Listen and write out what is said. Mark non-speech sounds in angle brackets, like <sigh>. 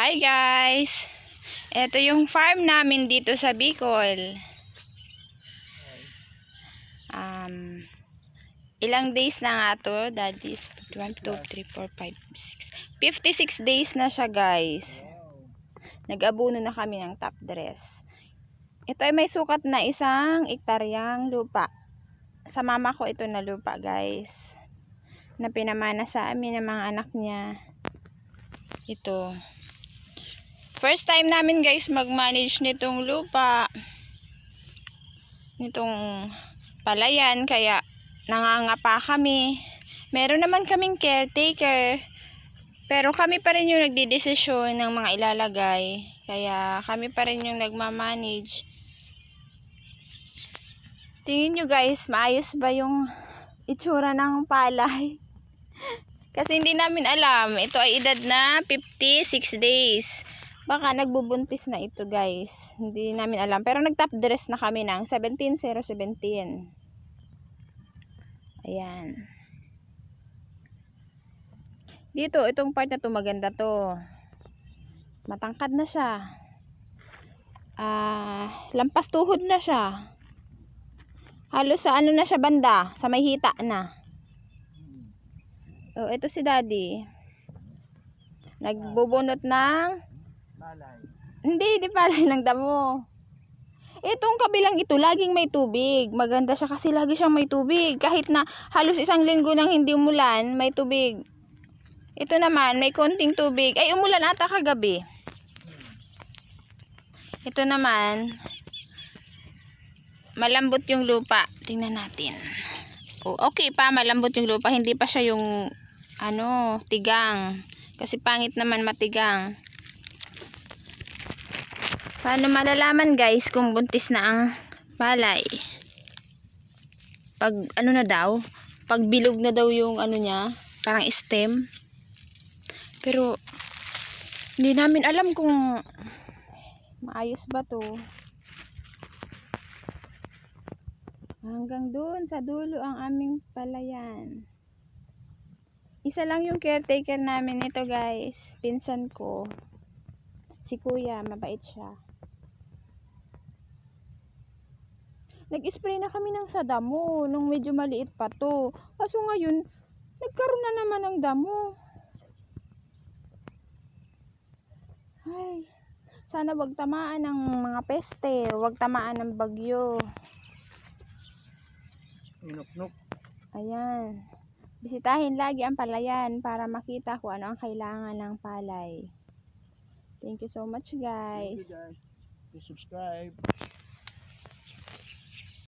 Hi guys! Ito yung farm namin dito sa Bicol. Um, ilang days na nga to? Daddy's 1, 2, 3, 4, 5, 6. 56 days na siya guys. Nag-abuno na kami ng top dress. Ito ay may sukat na isang ektaryang lupa. Sa mama ko ito na lupa guys. Na pinamana sa amin ng mga anak niya. Ito. First time namin guys mag-manage nitong lupa. Nitong palayan. Kaya nangangapa kami. Meron naman kaming caretaker. Pero kami pa rin yung nagdidesisyon ng mga ilalagay. Kaya kami pa rin yung nagmamanage. Tingin nyo guys, maayos ba yung itsura ng palay? <laughs> Kasi hindi namin alam. Ito ay edad na 56 days. Baka nagbubuntis na ito guys. Hindi namin alam. Pero nag-top dress na kami ng 17-017. Ayan. Dito, itong part na to maganda to. Matangkad na siya. Ah, lampas tuhod na siya. Halos sa ano na siya banda, sa may hita na. Oh, ito si Daddy. Nagbubunot ng Malay. hindi, di palay ng damo. Itong kabilang ito, laging may tubig. Maganda siya kasi lagi siyang may tubig. Kahit na halos isang linggo nang hindi umulan, may tubig. Ito naman, may konting tubig. Ay, umulan ata kagabi. Ito naman, malambot yung lupa. Tingnan natin. Oh, okay pa, malambot yung lupa. Hindi pa siya yung, ano, tigang. Kasi pangit naman matigang. Paano malalaman guys kung buntis na ang palay? Pag ano na daw, pag bilog na daw yung ano niya, parang stem. Pero hindi namin alam kung maayos ba to. Hanggang doon sa dulo ang aming palayan. Isa lang yung caretaker namin nito guys. Pinsan ko. Si kuya, mabait siya. Nag-spray na kami ng sa damo nung medyo maliit pa to. Kaso ngayon, nagkaroon na naman ng damo. Ay, sana wag tamaan ng mga peste, wag tamaan ng bagyo. Inuknuk. Ayan. Bisitahin lagi ang palayan para makita kung ano ang kailangan ng palay. Thank you so much guys. Thank you guys. Please subscribe.